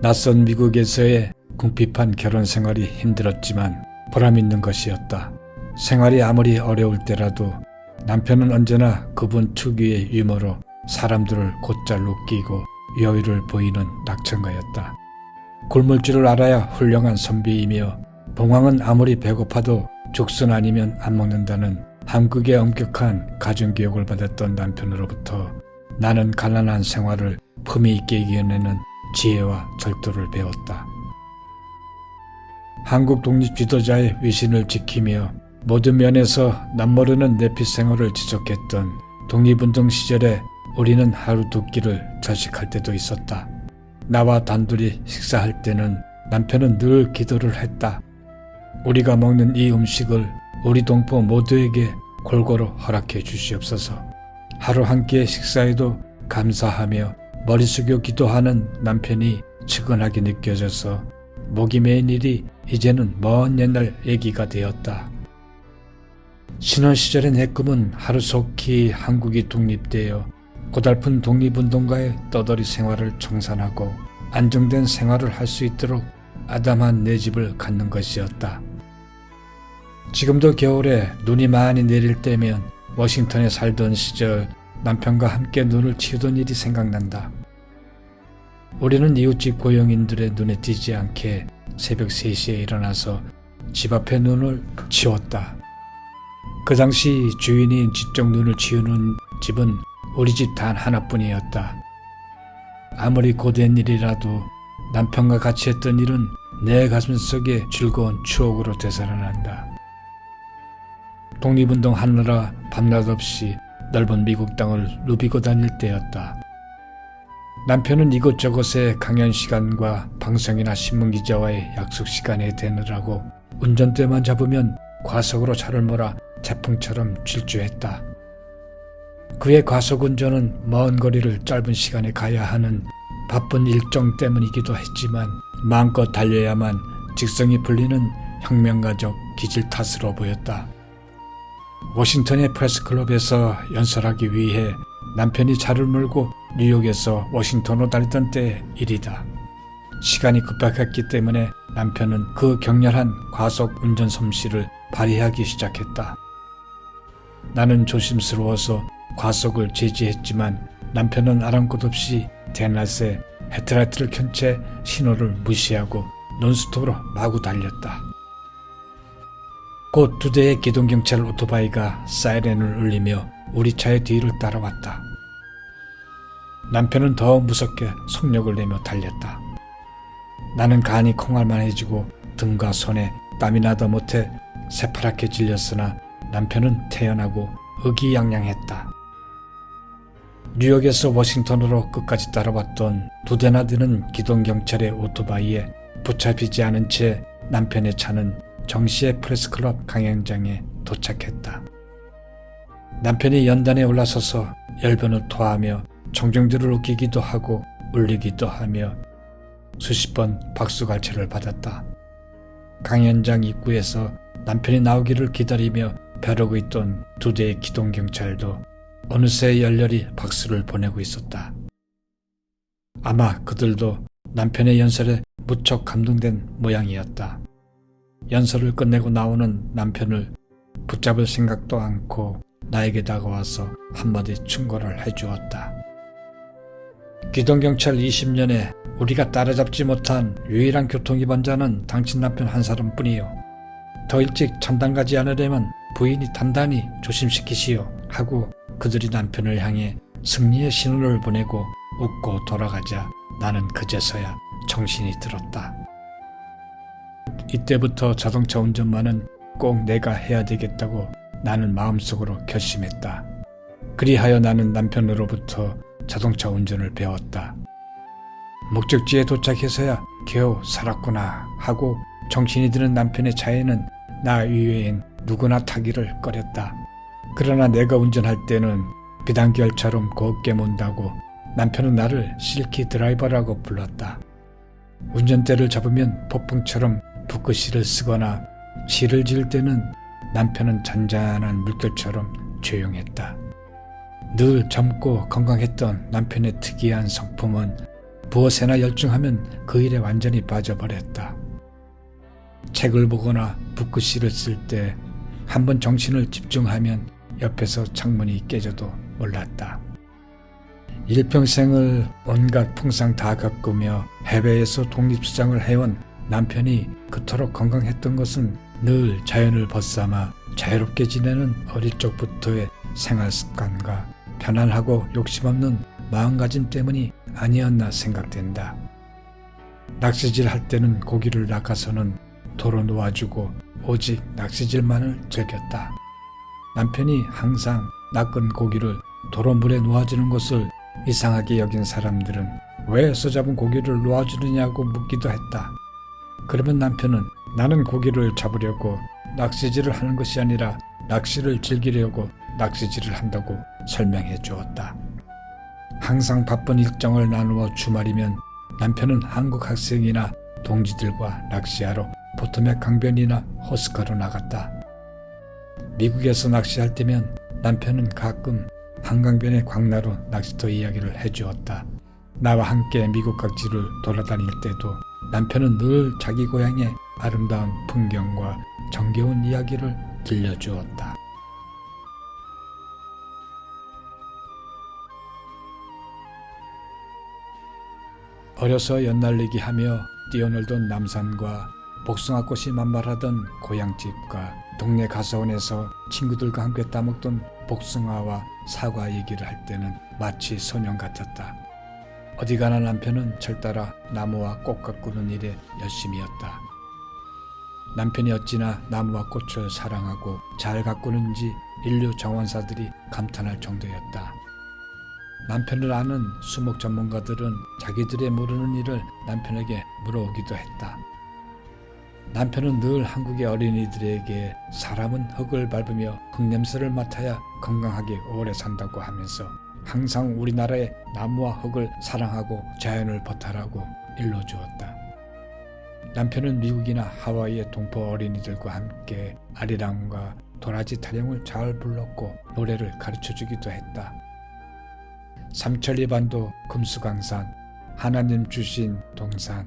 낯선 미국에서의 궁핍한 결혼 생활이 힘들었지만 보람 있는 것이었다. 생활이 아무리 어려울 때라도 남편은 언제나 그분 특유의 유머로 사람들을 곧잘 웃기고 여유를 보이는 낙천가였다. 굶을 줄을 알아야 훌륭한 선비이며 봉황은 아무리 배고파도 죽순 아니면 안 먹는다는 한국의 엄격한 가정교육을 받았던 남편으로부터 나는 가난한 생활을 품위 있게 이겨내는 지혜와 절도를 배웠다. 한국 독립 지도자의 위신을 지키며 모든 면에서 남모르는 내핏 생활을 지속했던 독립운동 시절에 우리는 하루 두 끼를 절식할 때도 있었다. 나와 단둘이 식사할 때는 남편은 늘 기도를 했다. 우리가 먹는 이 음식을 우리 동포 모두에게 골고루 허락해 주시옵소서. 하루 한 끼의 식사에도 감사하며 머리 숙여 기도하는 남편이 측은하게 느껴져서 목이 메인 일이 이제는 먼 옛날 얘기가 되었다. 신혼 시절의 내 꿈은 하루속히 한국이 독립되어 고달픈 독립운동가의 떠돌이 생활을 청산하고 안정된 생활을 할 수 있도록 아담한 내 집을 갖는 것이었다. 지금도 겨울에 눈이 많이 내릴 때면 워싱턴에 살던 시절 남편과 함께 눈을 치우던 일이 생각난다. 우리는 이웃집 고용인들의 눈에 띄지 않게 새벽 3시에 일어나서 집 앞에 눈을 치웠다. 그 당시 주인이 직접 눈을 치우는 집은 우리 집 단 하나뿐이었다. 아무리 고된 일이라도 남편과 같이 했던 일은 내 가슴 속에 즐거운 추억으로 되살아난다. 독립운동 하느라 밤낮 없이 넓은 미국 땅을 누비고 다닐 때였다. 남편은 이곳저곳에 강연 시간과 방송이나 신문 기자와의 약속 시간에 대느라고 운전대만 잡으면 과속으로 차를 몰아 태풍처럼 질주했다. 그의 과속 운전은 먼 거리를 짧은 시간에 가야 하는 바쁜 일정 때문이기도 했지만 마음껏 달려야만 직성이 풀리는 혁명가적 기질 탓으로 보였다. 워싱턴의 프레스클럽에서 연설하기 위해 남편이 차를 몰고 뉴욕에서 워싱턴으로 다니던 때의 일이다. 시간이 급박했기 때문에 남편은 그 격렬한 과속 운전 솜씨를 발휘하기 시작했다. 나는 조심스러워서 과속을 제지했지만 남편은 아랑곳 없이 대낮에 헤드라이트를 켠 채 신호를 무시하고 논스톱으로 마구 달렸다. 곧 두 대의 기동경찰 오토바이가 사이렌을 울리며 우리 차의 뒤를 따라왔다. 남편은 더 무섭게 속력을 내며 달렸다. 나는 간이 콩알만해지고 등과 손에 땀이 나다 못해 새파랗게 질렸으나 남편은 태연하고 의기양양했다. 뉴욕에서 워싱턴으로 끝까지 따라왔던 두 대나 되는 기동 경찰의 오토바이에 붙잡히지 않은 채 남편의 차는 정시의 프레스클럽 강연장에 도착했다. 남편이 연단에 올라서서 열변을 토하며 청중들을 웃기기도 하고 울리기도 하며 수십 번 박수갈채를 받았다. 강연장 입구에서 남편이 나오기를 기다리며 벼르고 있던 두 대의 기동경찰도 어느새 열렬히 박수를 보내고 있었다. 아마 그들도 남편의 연설에 무척 감동된 모양이었다. 연설을 끝내고 나오는 남편을 붙잡을 생각도 않고 나에게 다가와서 한마디 충고를 해주었다. 기동경찰 20년에 우리가 따라잡지 못한 유일한 교통위반자는 당신 남편 한 사람뿐이요. 더 일찍 천당 가지 않으려면 부인이 단단히 조심시키시오 하고 그들이 남편을 향해 승리의 신호를 보내고 웃고 돌아가자 나는 그제서야 정신이 들었다. 이때부터 자동차 운전만은 꼭 내가 해야 되겠다고 나는 마음속으로 결심했다. 그리하여 나는 남편으로부터 자동차 운전을 배웠다. 목적지에 도착해서야 겨우 살았구나 하고 정신이 드는 남편의 차에는 나 이외엔 누구나 타기를 꺼렸다. 그러나 내가 운전할 때는 비단결처럼 곱게 문다고 남편은 나를 실키 드라이버라고 불렀다. 운전대를 잡으면 폭풍처럼 붓글씨를 쓰거나 시를 지을 때는 남편은 잔잔한 물결처럼 조용했다. 늘 젊고 건강했던 남편의 특이한 성품은 무엇에나 열중하면 그 일에 완전히 빠져버렸다. 책을 보거나 붓글씨를 쓸 때 한 번 정신을 집중하면 옆에서 창문이 깨져도 몰랐다. 일평생을 온갖 풍상 다 겪으며 해외에서 독립수장을 해온 남편이 그토록 건강했던 것은 늘 자연을 벗삼아 자유롭게 지내는 어릴 적부터의 생활 습관과 편안하고 욕심 없는 마음가짐 때문이 아니었나 생각된다. 낚시질 할 때는 고기를 낚아서는 도로 놓아주고 오직 낚시질만을 즐겼다. 남편이 항상 낚은 고기를 도로 물에 놓아주는 것을 이상하게 여긴 사람들은 왜 써잡은 고기를 놓아주느냐고 묻기도 했다. 그러면 남편은 나는 고기를 잡으려고 낚시질을 하는 것이 아니라 낚시를 즐기려고 낚시질을 한다고 설명해 주었다. 항상 바쁜 일정을 나누어 주말이면 남편은 한국 학생이나 동지들과 낚시하러 보토맥 강변이나 호스카로 나갔다. 미국에서 낚시할 때면 남편은 가끔 한강변의 광나루 낚시터 이야기를 해주었다. 나와 함께 미국 각지를 돌아다닐 때도 남편은 늘 자기 고향의 아름다운 풍경과 정겨운 이야기를 들려주었다. 어려서 연날리기 하며 뛰어놀던 남산과 복숭아꽃이 만발하던 고향집과 동네 가사원에서 친구들과 함께 따먹던 복숭아와 사과 얘기를 할 때는 마치 소년 같았다. 어디 가나 남편은 철따라 나무와 꽃 가꾸는 일에 열심이었다. 남편이 어찌나 나무와 꽃을 사랑하고 잘 가꾸는지 인류 정원사들이 감탄할 정도였다. 남편을 아는 수목 전문가들은 자기들의 모르는 일을 남편에게 물어오기도 했다. 남편은 늘 한국의 어린이들에게 사람은 흙을 밟으며 흙냄새를 맡아야 건강하게 오래 산다고 하면서 항상 우리나라의 나무와 흙을 사랑하고 자연을 버탈하고 일러주었다. 남편은 미국이나 하와이의 동포 어린이들과 함께 아리랑과 도라지 타령을 잘 불렀고 노래를 가르쳐 주기도 했다. 삼천리반도 금수강산 하나님 주신 동산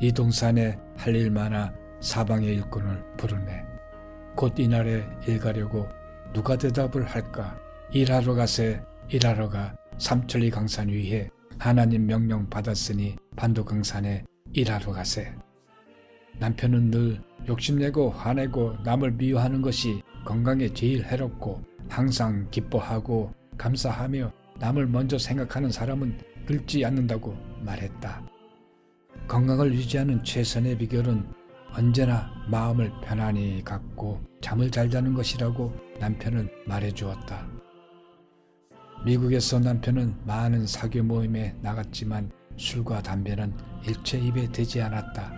이 동산에 할 일 많아 사방의 일꾼을 부르네. 곧 이날에 일 가려고 누가 대답을 할까? 일하러 가세, 일하러 가. 삼천리 강산 위에 하나님 명령 받았으니 반도 강산에 일하러 가세. 남편은 늘 욕심내고 화내고 남을 미워하는 것이 건강에 제일 해롭고 항상 기뻐하고 감사하며 남을 먼저 생각하는 사람은 늙지 않는다고 말했다. 건강을 유지하는 최선의 비결은 언제나 마음을 편안히 갖고 잠을 잘 자는 것이라고 남편은 말해 주었다. 미국에서 남편은 많은 사교 모임에 나갔지만 술과 담배는 일체 입에 대지 않았다.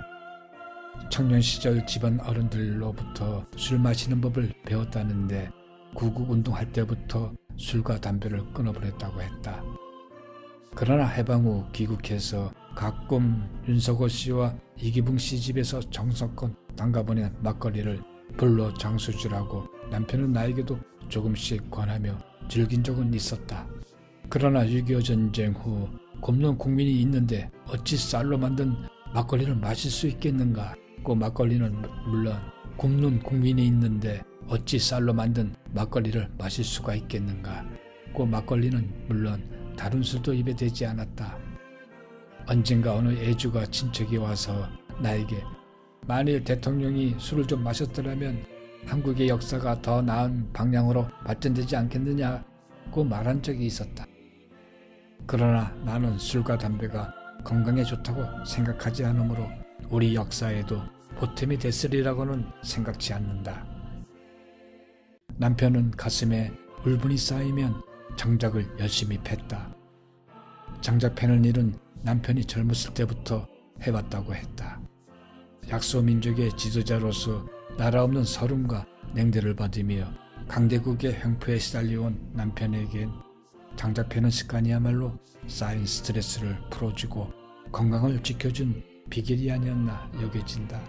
청년 시절 집안 어른들로부터 술 마시는 법을 배웠다는데 구국 운동할 때부터 술과 담배를 끊어버렸다고 했다. 그러나 해방 후 귀국해서 가끔 윤석호 씨와 이기붕 씨 집에서 정성껏 담가보낸 막걸리를 불러 장수주라고 남편은 나에게도 조금씩 권하며 즐긴 적은 있었다. 그러나 6.25 전쟁 후 굶는 국민이 있는데 어찌 쌀로 만든 막걸리를 마실 수 있겠는가? 고 막걸리는 물론 굶는 국민이 있는데 어찌 쌀로 만든 막걸리를 마실 수가 있겠는가? 고 막걸리는 물론 다른 술도 입에 대지 않았다. 언젠가 어느 애주가 친척이 와서 나에게 만일 대통령이 술을 좀 마셨더라면 한국의 역사가 더 나은 방향으로 발전되지 않겠느냐고 말한 적이 있었다. 그러나 나는 술과 담배가 건강에 좋다고 생각하지 않으므로 우리 역사에도 보탬이 됐으리라고는 생각지 않는다. 남편은 가슴에 울분이 쌓이면 장작을 열심히 팼다. 장작 패는 일은 남편이 젊었을 때부터 해왔다고 했다. 약소민족의 지도자로서 나라 없는 서름과 냉대를 받으며 강대국의 횡포에 시달려온 남편에겐 장작 패는 습관이야말로 쌓인 스트레스를 풀어주고 건강을 지켜준 비결이 아니었나 여겨진다.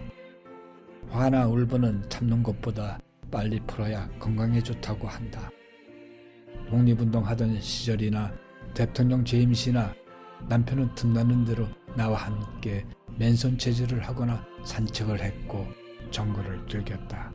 화나 울분은 참는 것보다 빨리 풀어야 건강에 좋다고 한다. 독립운동 하던 시절이나 대통령 재임시나 남편은 틈나는 대로 나와 함께 맨손 체질을 하거나 산책을 했고 정글을 즐겼다.